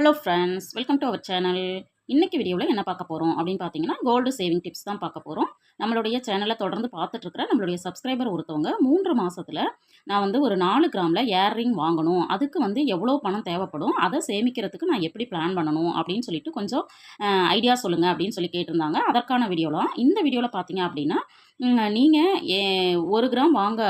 Hello friends welcome to our channel இன்றைக்கி வீடியோவில் என்ன பார்க்க போகிறோம் அப்படின்னு பார்த்தீங்கன்னா கோல்டு சேவிங் டிப்ஸ் தான் பார்க்க போகிறோம் நம்மளுடைய சேனலை தொடர்ந்து பார்த்துட்ருக்கிற நம்மளுடைய சப்ஸ்கிரைபர் ஒருத்தவங்க மூன்று மாதத்தில் நான் வந்து ஒரு நாலு கிராமில் இயர்ரிங் வாங்கணும். அதுக்கு வந்து எவ்வளோ பணம் தேவைப்படும்? அதை சேமிக்கிறதுக்கு நான் எப்படி பிளான் பண்ணணும்? அப்படின்னு சொல்லிட்டு கொஞ்சம் ஐடியா சொல்லுங்கள் அப்படின்னு சொல்லி கேட்டிருந்தாங்க. அதற்கான வீடியோலாம் இந்த வீடியோவில் பார்த்தீங்க அப்படின்னா நீங்கள் ஒரு கிராம் வாங்க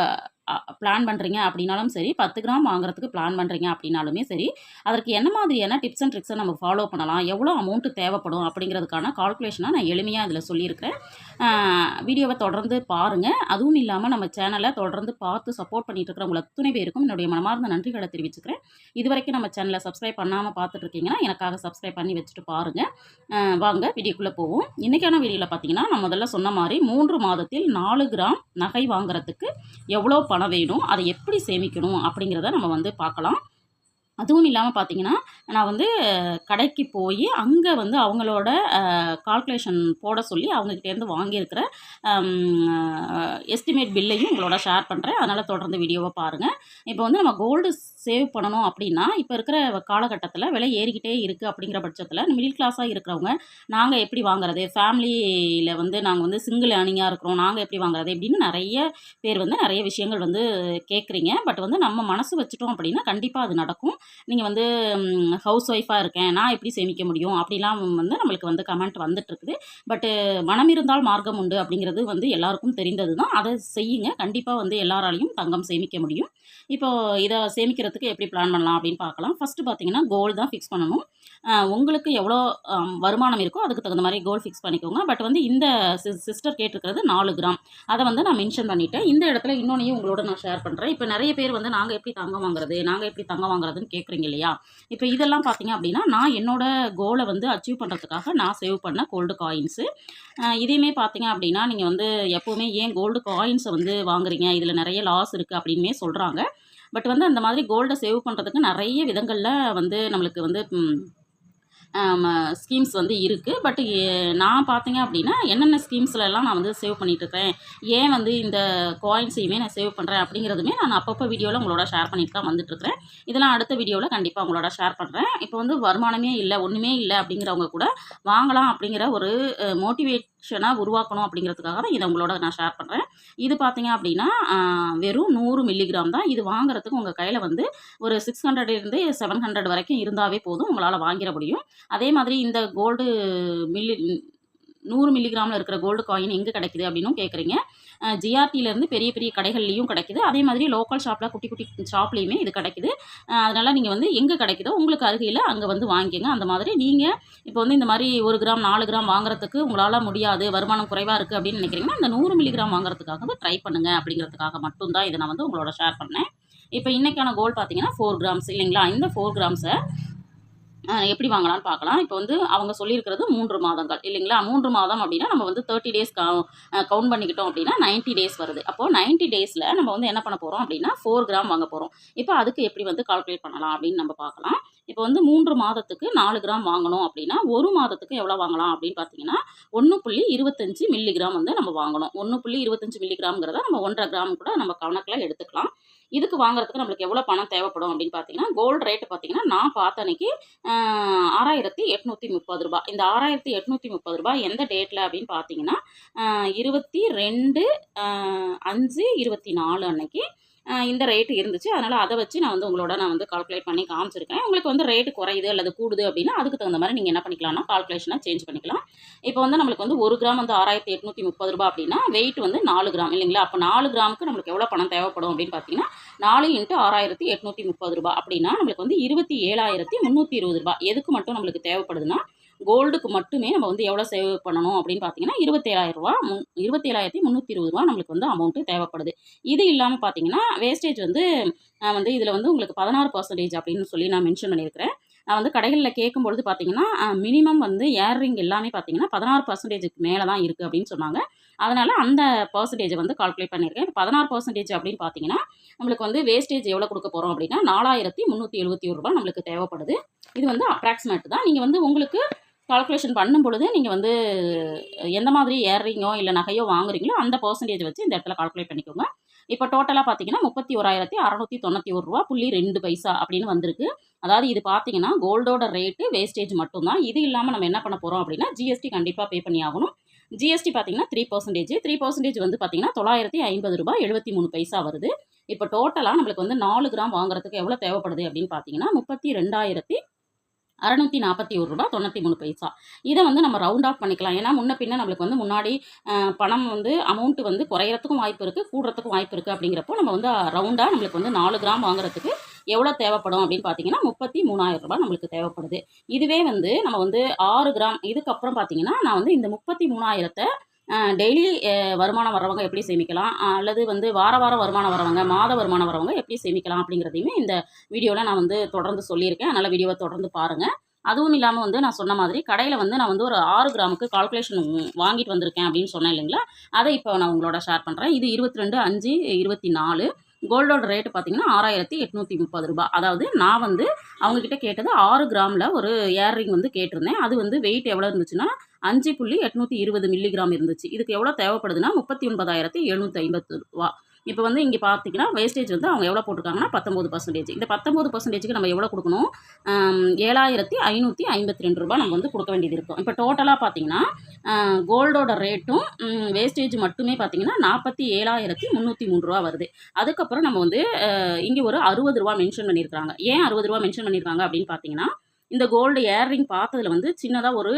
பிளான் பண்ணுறீங்க அப்படின்னாலும் சரி பத்து கிராம் வாங்குறதுக்கு பிளான் பண்ணுறீங்க அப்படின்னாலுமே சரி அதற்கு என்ன மாதிரியான டிப்ஸ் அண்ட் ட்ரிக்ஸை நம்ம ஃபாலோ பண்ணலாம் எவ்வளோ அமௌண்ட்டு தேவைப்படும் அப்படிங்கிறதுக்கான கால்குலேஷனாக நான் எளிமையாக இதில் சொல்லியிருக்கிறேன். வீடியோவை தொடர்ந்து பாருங்கள் அதுவும் இல்லாமல் நம்ம சேனலை தொடர்ந்து பார்த்து சப்போர்ட் பண்ணிட்டு இருக்கிறவங்க அத்துணை பேருக்கும் என்னுடைய மனமார்ந்த நன்றிகளை தெரிவிச்சுக்கிறேன். இது வரைக்கும் நம்ம சேனலை சப்ஸ்கிரைப் பண்ணாமல் பார்த்துட்ருக்கீங்கன்னா எனக்காக சப்ஸ்கிரைப் பண்ணி வச்சுட்டு பாருங்கள் வாங்க வீடியோக்குள்ளே போவோம். இன்றைக்கான வீடியோவில் பார்த்தீங்கன்னா நான் முதல்ல சொன்ன மாதிரி மூன்று மாதத்தில் நாலு கிராம் நகை வாங்குறதுக்கு எவ்வளோ பணம் வேணும் அதை எப்படி சேமிக்கணும் அப்படிங்கிறத நம்ம வந்து பார்க்கலாம். அதுவும் இல்லாமல் பார்த்தீங்கன்னா நான் வந்து கடைக்கு போய் அங்கே வந்து அவங்களோட கால்குலேஷன் போட சொல்லி அவங்கக்கிட்டேருந்து வாங்கியிருக்கிற எஸ்டிமேட் பில்லையும் உங்களோட ஷேர் பண்ணுறேன் அதனால் தொடர்ந்து வீடியோவை பாருங்கள் இப்போ வந்து நம்ம கோல்டு சேவ் பண்ணணும் அப்படின்னா இப்போ இருக்கிற காலகட்டத்தில் விலை ஏறிக்கிட்டே இருக்குது அப்படிங்கிற பட்சத்தில் மிடில் கிளாஸாக இருக்கிறவங்க நாங்கள் எப்படி வாங்குறது? ஃபேமிலியில் வந்து நாங்கள் வந்து சிங்கிள் ஏர்னிங்காக இருக்கிறோம் நாங்கள் எப்படி வாங்குறது? அப்படின்னு நிறைய பேர் வந்து நிறைய விஷயங்கள் வந்து கேட்குறீங்க பட் வந்து நம்ம மனசு வச்சுட்டோம் அப்படின்னா கண்டிப்பாக அது நடக்கும். நீங்கள் வந்து ஹவுஸ் ஒய்ஃபாக இருக்கேன் நான் எப்படி சேமிக்க முடியும்? அப்படிலாம் வந்து நம்மளுக்கு வந்து கமெண்ட் வந்துட்டுருக்குது. பட்டு மனம் இருந்தால் மார்க்கம் உண்டு அப்படிங்கிறது வந்து எல்லாருக்கும் தெரிந்தது தான் அதை செய்யுங்க. கண்டிப்பாக வந்து எல்லாராலையும் தங்கம் சேமிக்க முடியும். இப்போது இதை சேமிக்கிறதுக்கு எப்படி பிளான் பண்ணலாம் அப்படின்னு பார்க்கலாம். ஃபஸ்ட்டு பார்த்தீங்கன்னா கோல் தான் ஃபிக்ஸ் பண்ணணும். உங்களுக்கு எவ்வளோ வருமானம் இருக்கோ அதுக்கு தகுந்த மாதிரி கோல் ஃபிக்ஸ் பண்ணிக்கோங்க. பட் வந்து இந்த சிஸ்டர் கேட்டிருக்கிறது நாலு கிராம் அதை வந்து நான் மென்ஷன் பண்ணிவிட்டேன் இந்த இடத்துல இன்னொன்னையும் உங்களோட நான் ஷேர் பண்ணுறேன் இப்போ நிறைய பேர் வந்து நாங்கள் எப்படி தங்கம் வாங்குறது? நாங்கள் எப்படி தங்கம் வாங்குறதுன்னு கேட்குறீங்க இல்லையா? இப்போ இதெல்லாம் பார்த்தீங்க அப்படின்னா நான் என்னோட கோலை வந்து அச்சீவ் பண்ணுறதுக்காக நான் சேவ் பண்ண கோல்டு காயின்ஸு இதையுமே பார்த்தீங்க அப்படின்னா நீங்கள் வந்து எப்போவுமே ஏன் கோல்டு காயின்ஸை வந்து வாங்குறீங்க? இதில் நிறைய லாஸ் இருக்குது அப்படின்னே சொல்கிறாங்க பட் வந்து அந்த மாதிரி கோல்டை சேவ் பண்ணுறதுக்கு நிறைய விதங்களில் வந்து நம்மளுக்கு வந்து ஸ்கீம்ஸ் வந்து இருக்குது பட் நான் பார்த்தீங்க அப்படின்னா என்னென்ன ஸ்கீம்ஸ்லலாம் நான் வந்து சேவ் பண்ணிகிட்ருக்கேன் ஏன் வந்து இந்த காயின்ஸையுமே நான் சேவ் பண்ணுறேன் அப்படிங்கிறதுமே நான் அப்பப்போ வீடியோவில் உங்களோட ஷேர் பண்ணிட்டு தான் வந்துட்டுருக்கிறேன் இதெல்லாம் அடுத்த வீடியோவில் கண்டிப்பாக உங்களோட ஷேர் பண்ணுறேன் இப்போ வந்து வருமானமே இல்லை ஒன்றுமே இல்லை அப்படிங்கிறவங்க கூட வாங்கலாம் அப்படிங்கிற ஒரு மோட்டிவேட் ஷனாக உருவாக்கணும் அப்படிங்கிறதுக்காக தான் இதை உங்களோட நான் ஷேர் பண்ணுறேன் இது பார்த்தீங்க அப்படின்னா வெறும் நூறு மில்லிகிராம் தான். இது வாங்குறதுக்கு உங்கள் கையில் வந்து ஒரு சிக்ஸ் ஹண்ட்ரட்லேருந்து செவன் ஹண்ட்ரட் வரைக்கும் இருந்தாவே போதும். உங்களால் வாங்கிட முடியும். அதே மாதிரி இந்த கோல்டு மில்லி நூறு மில்லிகிராமில் இருக்கிற கோல்டு காயின் எங்கே கிடைக்குது அப்படின்னும் கேட்குறீங்க ஜிஆர்டியிலேருந்து பெரிய பெரிய கடைகள்லேயும் கிடைக்குது. அதே மாதிரி லோக்கல் ஷாப்பில் குட்டி குட்டி ஷாப்லேயுமே இது கிடைக்குது. அதனால் நீங்கள் வந்து எங்கே கிடைக்குதோ உங்களுக்கு அருகையில் அங்கே வந்து வாங்கிக்கோங்க. அந்த மாதிரி நீங்கள் இப்போ வந்து இந்த மாதிரி ஒரு கிராம் நாலு கிராம் வாங்குறதுக்கு உங்களால் முடியாது வருமானம் குறைவாக இருக்குது அப்படின்னு நினைக்கிறீங்கன்னா இந்த நூறு மில்லிகிராம் வாங்குறதுக்காக ட்ரை பண்ணுங்கள் அப்படிங்கிறதுக்காக மட்டும்தான் இதை நான் வந்து உங்களோட ஷேர் பண்ணேன். இப்போ இன்றைக்கான கோல் பார்த்தீங்கன்னா ஃபோர் கிராம்ஸ் இல்லைங்களா? இந்த ஃபோர் கிராம்ஸை எப்படி வாங்கலாம்னு பார்க்கலாம். இப்போ வந்து அவங்க சொல்லியிருக்கிறது மூன்று மாதங்கள். இல்லைங்களா? மூன்று மாதம் அப்படின்னா நம்ம வந்து தேர்ட்டி டேஸ் கவுண்ட் பண்ணிக்கிட்டோம் அப்படின்னா நைன்ட்டி டேஸ் வருது. அப்போது நைன்ட்டி டேஸில் நம்ம வந்து என்ன பண்ண போகிறோம் அப்படின்னா ஃபோர் கிராம் வாங்க போகிறோம் இப்போ அதுக்கு எப்படி வந்து கால்குலேட் பண்ணலாம் அப்படின்னு நம்ம பார்க்கலாம். இப்போ வந்து மூன்று மாதத்துக்கு நாலு கிராம் வாங்கணும் அப்படின்னா ஒரு மாதத்துக்கு எவ்வளோ வாங்கலாம் அப்படின்னு பார்த்தீங்கன்னா ஒன்று புள்ளி இருபத்தஞ்சி மில்லிகிராம் வந்து நம்ம வாங்கணும். ஒன்று புள்ளி இருபத்தஞ்சி மில்லிகிராம்ங்கிறத நம்ம ஒன்றரை கிராம் கூட நம்ம கணக்கில் எடுத்துக்கலாம். இதுக்கு வாங்குறதுக்கு நம்மளுக்கு எவ்வளோ பணம் தேவைப்படும் அப்படின்னு பார்த்தீங்கன்னா கோல்டு ரேட்டு பார்த்தீங்கன்னா நான் பார்த்த அன்னைக்கு ஆறாயிரத்தி எட்நூற்றி முப்பது ரூபா இந்த ஆறாயிரத்தி எட்நூற்றி முப்பது ரூபா எந்த டேட்டில் அப்படின்னு பார்த்தீங்கன்னா இருபத்தி ரெண்டு அஞ்சு இருபத்தி நாலு அன்னைக்கு இந்த ரேட்டு இருந்துச்சு. அதனால் அதை வச்சு நான் வந்து உங்களோட நான் வந்து கால்குலேட் பண்ணி காமிச்சிருக்கேன். உங்களுக்கு வந்து ரேட்டு குறையுது அல்லது கூடுது அப்படின்னா அதுக்கு தகுந்த மாதிரி நீங்கள் என்ன பண்ணிக்கலாம்னா கால்குலேஷனாக சேஞ்ச் பண்ணிக்கலாம். இப்போ வந்து நம்மளுக்கு வந்து ஒரு கிராம் வந்து ஆறாயிரத்தி எட்நூற்றி முப்பது ரூபா அப்படின்னா வெயிட் வந்து நாலு கிராம் இல்லைங்களா? அப்போ நாலு கிராமுக்கு நம்மளுக்கு எவ்வளோ பணம் தேவைப்படும் அப்படின்னு பார்த்தீங்கன்னா நாலு இன்ட்டு ஆறாயிரத்தி எட்நூற்றி முப்பது ரூபா அப்படின்னா நம்மளுக்கு வந்து இருபத்தி ஏழாயிரத்தி முந்நூற்றி இருபது ரூபா எதுக்கு மட்டும் நம்மளுக்கு தேவைப்படுதுன்னா கோல்டுக்கு மட்டுமே நம்ம வந்து எவ்வளோ சேவ் பண்ணணும் அப்படின்னு பார்த்தீங்கன்னா இருபத்தேழாயிரரூவா முன் இருபத்தேழாயிரத்தி முந்நூற்றி இருபது ரூபா நம்மளுக்கு வந்து அமௌண்ட்டு தேவைப்படுது. இது இல்லாமல் பார்த்தீங்கன்னா வேஸ்டேஜ் வந்து வந்து இதில் வந்து உங்களுக்கு பதினாறு பர்சன்டேஜ் அப்படின்னு சொல்லி நான் மென்ஷன் பண்ணியிருக்கிறேன். நான் வந்து கடைகளில் கேட்கும்பொழுது பார்த்தீங்கன்னா மினிமம் வந்து ஏர்ரிங் எல்லாமே பார்த்தீங்கன்னா பதினாறு பர்சன்டேஜுக்கு மேலே தான் இருக்குது அப்படின்னு சொன்னாங்க. அதனால் அந்த பர்சன்டேஜை வந்து கால்குலேட் பண்ணியிருக்கேன். பதினாறு பர்சன்டேஜ் அப்படின்னு பார்த்தீங்கன்னா நம்மளுக்கு வந்து வேஸ்டேஜ் எவ்வளோ கொடுக்க போகிறோம் அப்படின்னா நாலாயிரத்தி முந்நூற்றி எழுபத்தி ஒரு ரூபா நம்மளுக்கு தேவைப்படுது. இது வந்து அப்ராக்சிமேட் தான். நீங்கள் வந்து உங்களுக்கு கால்குலேஷன் பண்ணும் பொழுது நீங்கள் வந்து எந்த மாதிரி ஏறுறீங்கோ இல்லை நகையோ வாங்குறீங்களோ அந்த பர்சன்டேஜ் வச்சு இந்த இடத்துல கால்குலேட் பண்ணிக்கோங்க. இப்போ டோட்டலாக பார்த்தீங்கன்னா முப்பத்தி ஓராயிரத்தி அறநூற்றி தொண்ணூற்றி ஒரு ரூபா புள்ளி ரெண்டு பைசா அப்படின்னு வந்திருக்கு. அதாவது இது பார்த்தீங்கன்னா கோல்டோட ரேட்டு வேஸ்டேஜ் மட்டும்தான். இது இல்லாமல் நம்ம என்ன பண்ண போகிறோம் அப்படின்னா ஜிஎஸ்டி கண்டிப்பாக பே பண்ணி ஆகணும். ஜிஎஸ்டி பார்த்தீங்கன்னா த்ரீ பர்சன்டேஜ் த்ரீ பர்சன்டேஜ் வந்து பார்த்தீங்கன்னா தொள்ளாயிரத்தி ஐம்பது ரூபாய் எழுபத்தி மூணு பைசா வருது. இப்போ டோட்டலாக நம்மளுக்கு வந்து நாலு கிராம் வாங்குறதுக்கு எவ்வளோ தேவைப்படுது அப்படின்னு பார்த்தீங்கன்னா முப்பத்தி ரெண்டாயிரத்தி அறநூற்றி நாற்பத்தி ஒரு ரூபா தொண்ணூற்றி மூணு பைசா. இதை வந்து நம்ம ரவுண்ட் ஆஃப் பண்ணிக்கலாம். ஏன்னா முன்ன பின்ன நம்மளுக்கு வந்து முன்னாடி பணம் வந்து அமௌண்ட்டு வந்து குறையறதுக்கும் வாய்ப்பு இருக்குது கூடுறதுக்கும் வாய்ப்பு இருக்குது அப்படிங்கிறப்போ நம்ம வந்து ரவுண்டாக நம்மளுக்கு வந்து நாலு கிராம் வாங்குறதுக்கு எவ்வளோ தேவைப்படும் அப்படின்னு பார்த்தீங்கன்னா முப்பத்தி மூணாயிரம் ரூபாய் நம்மளுக்கு தேவைப்படுது. இதுவே வந்து நம்ம வந்து ஆறு கிராம் இதுக்கப்புறம் பார்த்தீங்கன்னா நான் வந்து இந்த முப்பத்தி மூணாயிரத்தை டெய்லி வருமானம் வரவங்க எப்படி சேமிக்கலாம்? அல்லது வந்து வார வாரம் வருமானம் வரவங்க மாத வருமானம் வரவங்க எப்படி சேமிக்கலாம் அப்படிங்கிறதையுமே இந்த வீடியோவில் நான் வந்து தொடர்ந்து சொல்லியிருக்கேன். அதனால் வீடியோவை தொடர்ந்து பாருங்கள் அதுவும் இல்லாமல் வந்து நான் சொன்ன மாதிரி கடையில் வந்து நான் வந்து ஒரு ஆறு கிராமுக்கு கால்குலேஷன் வாங்கிட்டு வந்திருக்கேன் அப்படின்னு சொன்னேன் இல்லைங்களா? அதை இப்போ நான் உங்களோட ஷேர் பண்ணுறேன் இது இருபத்தி ரெண்டு அஞ்சு இருபத்தி நாலு. கோல்டோட ரேட்டு பார்த்தீங்கன்னா ஆறாயிரத்தி எட்நூற்றி முப்பது ரூபாய் அதாவது நான் வந்து அவங்கக்கிட்ட கேட்டது ஆறு கிராமில் ஒரு இயர்ரிங் வந்து கேட்டிருந்தேன். அது வந்து வெயிட் எவ்வளோ இருந்துச்சுன்னா அஞ்சு புள்ளி எட்நூற்றி இருபது மில்லிகிராம் இருந்துச்சு. இதுக்கு எவ்வளோ தேவைப்படுதுன்னா முப்பத்தி ஒன்பதாயிரத்தி எழுநூற்றி ஐம்பத்து ரூபா. இப்போ வந்து இங்கே பார்த்தீங்கன்னா வேஸ்டேஜ் வந்து அவங்க எவ்வளோ போட்டிருக்காங்கன்னா பத்தொம்பது பர்சன்டேஜ் இந்த பத்தொம்பது பர்சன்டேஜுக்கு நம்ம எவ்வளோ கொடுக்கணும்? ஏழாயிரத்தி ஐநூற்றி ஐம்பத்தி ரெண்டு ரூபா நம்ம வந்து கொடுக்க வேண்டியது இருக்கும். இப்போ டோட்டலாக பார்த்தீங்கன்னா கோல்டோட ரேட்டும் வேஸ்டேஜ் மட்டுமே பார்த்தீங்கன்னா நாற்பத்தி ஏழாயிரத்தி முந்நூற்றி மூணு ரூபா வருது. அதுக்கப்புறம் நம்ம வந்து இங்கே ஒரு அறுபது ரூபா மென்ஷன் பண்ணியிருக்காங்க ஏன் அறுபது ரூபா மென்ஷன் பண்ணியிருக்காங்க அப்படின்னு பார்த்தீங்கன்னா இந்த கோல்டு இயர்ரிங் பார்த்ததுல வந்து சின்னதாக ஒரு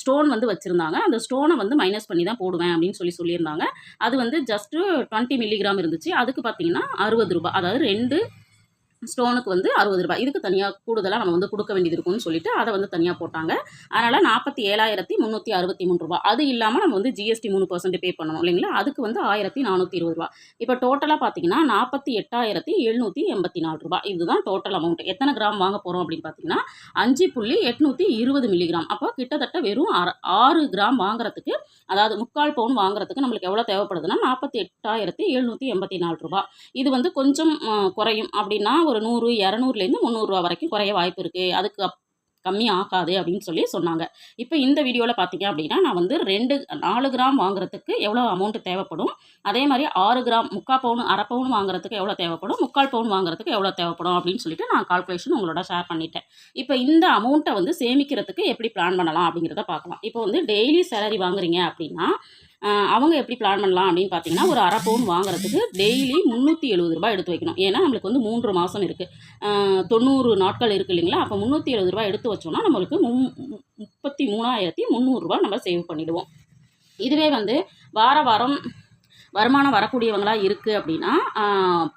ஸ்டோன் வந்து வச்சுருந்தாங்க. அந்த ஸ்டோனை வந்து மைனஸ் பண்ணி தான் போடுவேன் அப்படின்னு சொல்லி சொல்லியிருந்தாங்க. அது வந்து ஜஸ்ட்டு டுவெண்ட்டி மில்லிகிராம் இருந்துச்சு. அதுக்கு பார்த்தீங்கன்னா அறுபது ரூபாய். அதாவது ரெண்டு ஸ்டோனுக்கு வந்து அறுபது ரூபாய். இதுக்கு தனியாக கூடுதலாக நம்ம வந்து கொடுக்க வேண்டியது இருக்கும்னு சொல்லிட்டு அதை வந்து தனியாக போட்டாங்க. அதனால் நாற்பத்தி ஏழாயிரத்தி முந்நூற்றி அறுபத்தி மூணு ரூபா அது இல்லாமல் நம்ம வந்து ஜிஎஸ்டி மூணு பர்சன்ட் பே பண்ணணும் இல்லைங்களா? அதுக்கு வந்து ஆயிரத்தி நானூற்றி இருபது ரூபா இப்போ டோட்டலாக பார்த்தீங்கன்னா நாற்பத்தி எட்டாயிரத்தி எழுநூற்றி எண்பத்தி நாலு ரூபா இதுதான் டோட்டல் அமௌண்ட் எத்தனை கிராம் வாங்க போகிறோம் அப்படின்னு பார்த்தீங்கன்னா அஞ்சு புள்ளி எட்நூற்றி இருபது மில்லிகிராம். அப்போ கிட்டத்தட்ட வெறும் ஆறு ஆறு கிராம் வாங்குறதுக்கு அதாவது முக்கால் பவுன் வாங்குறதுக்கு நம்மளுக்கு எவ்வளோ தேவைப்படுதுன்னா நாற்பத்தி எட்டாயிரத்தி எழுநூற்றி எண்பத்தி நாலு ரூபா இது வந்து கொஞ்சம் குறையும். அப்படின்னா ஒரு நூறு இரநூறுலேருந்து முந்நூறுரூவா வரைக்கும் குறைய வாய்ப்பு இருக்குது அதுக்கு கம்மி ஆகாது அப்படின்னு சொல்லி சொன்னாங்க. இப்போ இந்த வீடியோவில் பார்த்தீங்க அப்படின்னா நான் வந்து ரெண்டு நாலு கிராம் வாங்குறதுக்கு எவ்வளோ அமௌண்ட் தேவைப்படும்? அதே மாதிரி ஆறு கிராம் முக்கால் பவுன் அரை பவுன் வாங்குறதுக்கு எவ்வளோ தேவைப்படும்? முக்கால் பவுன் வாங்குறதுக்கு எவ்வளோ தேவைப்படும்? அப்படின்னு சொல்லிட்டு நான் கால்குலேஷன் உங்களோட ஷேர் பண்ணிட்டேன். இப்போ இந்த அமௌண்ட்டை வந்து சேமிக்கிறதுக்கு எப்படி பிளான் பண்ணலாம் அப்படிங்கிறத பார்க்கலாம் இப்போ வந்து டெய்லி சேலரி வாங்குறீங்க அப்படின்னா அவங்க எப்படி பிளான் பண்ணலாம் அப்படின்னு பார்த்தீங்கன்னா ஒரு அரை பவுன் வாங்குறதுக்கு டெய்லி முந்நூற்றி எழுபது ரூபாய் எடுத்து வைக்கணும். ஏன்னா நம்மளுக்கு வந்து மூன்று மாதம் இருக்குது தொண்ணூறு நாட்கள் இருக்குது இல்லைங்களா? அப்போ முந்நூற்றி எழுபது ரூபாய் எடுத்து வச்சோம்னா நம்மளுக்கு மும் முப்பத்தி மூணாயிரத்தி முந்நூறுரூவா நம்ம சேவ் பண்ணிடுவோம். இதுவே வந்து வார வாரம் வருமானம் வரக்கூடியவங்களாக இருக்குது அப்படின்னா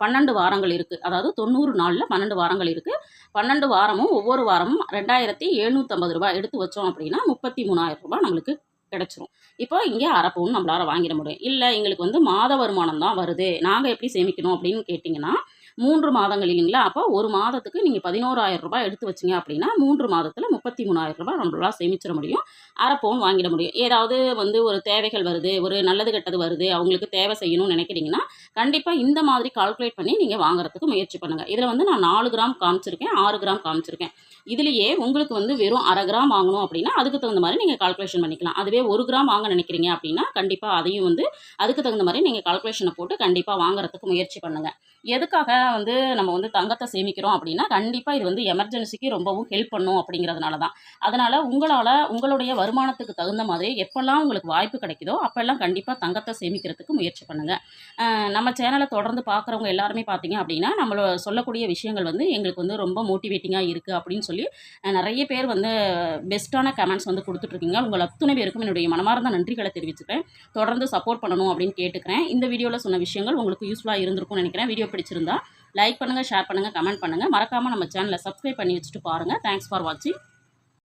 பன்னெண்டு வாரங்கள் இருக்குது அதாவது தொண்ணூறு நாளில் பன்னெண்டு வாரங்கள் இருக்குது பன்னெண்டு வாரமும் ஒவ்வொரு வாரமும் ரெண்டாயிரத்தி எழுநூற்றம்பது ரூபாய் எடுத்து வச்சோம் அப்படின்னா முப்பத்தி மூணாயிரம் ரூபாய் நம்மளுக்கு கிடச்சிரும். இப்போ இங்கே அரை பவுன் நம்மளால் வாங்கிட முடியும். இல்லை எங்களுக்கு வந்து மாத வருமானம் தான் வருது. நாங்கள் எப்படி சேமிக்கணும் அப்படின்னு கேட்டிங்கன்னா மூன்று மாதங்கள் இல்லைங்களா? அப்போ ஒரு மாதத்துக்கு நீங்கள் பதினோராயிரம் ரூபாய் எடுத்து வச்சிங்க அப்படின்னா மூன்று மாதத்தில் முப்பத்தி மூணாயிரம் ரூபாய் நம்மளால் சேமிச்சிட முடியும். அரை பவுன் வாங்கிட முடியும். ஏதாவது வந்து ஒரு தேவைகள் வருது ஒரு நல்லது கெட்டது வருது அவங்களுக்கு தேவை செய்யணும்னு நினைக்கிறீங்கன்னா கண்டிப்பாக இந்த மாதிரி கால்குலேட் பண்ணி நீங்கள் வாங்குறதுக்கு முயற்சி பண்ணுங்கள் இதில் வந்து நான் நாலு கிராம் காமிச்சிருக்கேன் ஆறு கிராம் காமிச்சிருக்கேன். இதுலேயே உங்களுக்கு வந்து வெறும் அரை கிராம் வாங்கணும் அப்படின்னா அதுக்கு தகுந்த மாதிரி நீங்கள் கால்குலேஷன் பண்ணிக்கலாம். அதுவே ஒரு கிராம் வாங்க நினைக்கிறீங்க அப்படின்னா கண்டிப்பாக அதையும் வந்து அதுக்கு தகுந்த மாதிரி நீங்கள் கால்குலேஷனை போட்டு கண்டிப்பாக வாங்குறதுக்கு முயற்சி பண்ணுங்கள் எதுக்காக வந்து நம்ம வந்து தங்கத்தை சேமிக்கிறோம் அப்படின்னா கண்டிப்பாக இது வந்து எமர்ஜென்சிக்கு ரொம்பவும் ஹெல்ப் பண்ணும் அப்படிங்கிறதுனால தான். அதனால் உங்களால் உங்களுடைய வருமானத்துக்கு தகுந்த மாதிரி எப்போல்லாம் உங்களுக்கு வாய்ப்பு கிடைக்குதோ அப்போல்லாம் கண்டிப்பாக தங்கத்தை சேமிக்கிறதுக்கு முயற்சி பண்ணுங்கள் நம்ம நம்ம சேனலை தொடர்ந்து பார்க்குறவங்க எல்லாருமே பார்த்தீங்க அப்படின்னா நம்மள சொல்லக்கூடிய விஷயங்கள் வந்து எங்களுக்கு வந்து ரொம்ப மோட்டிவேட்டிங்காக இருக்குது அப்படின்னு சொல்லி நிறைய பேர் வந்து பெஸ்ட்டான கமெண்ட்ஸ் வந்து கொடுத்துட்ருக்கீங்க. உங்கள் அத்துணை பேருக்கும் என்னுடைய மனமார்ந்த நன்றிகளை தெரிவிச்சுக்கிறேன். தொடர்ந்து சப்போர்ட் பண்ணணும் அப்படின்னு கேட்டுக்கிறேன். இந்த வீடியோவில் சொன்ன விஷயங்கள் உங்களுக்கு யூஸ்ஃபுல்லாக இருந்திருக்கும்னு நினைக்கிறேன். வீடியோ பிடிச்சிருந்தா லைக் பண்ணுங்கள் ஷேர் பண்ணுங்கள் கமெண்ட் பண்ணுங்கள் மறக்காமல் நம்ம சேனலை சப்ஸ்கிரைப் பண்ணி வச்சுட்டு பாருங்கள் தேங்க்ஸ் ஃபார் வாட்சிங்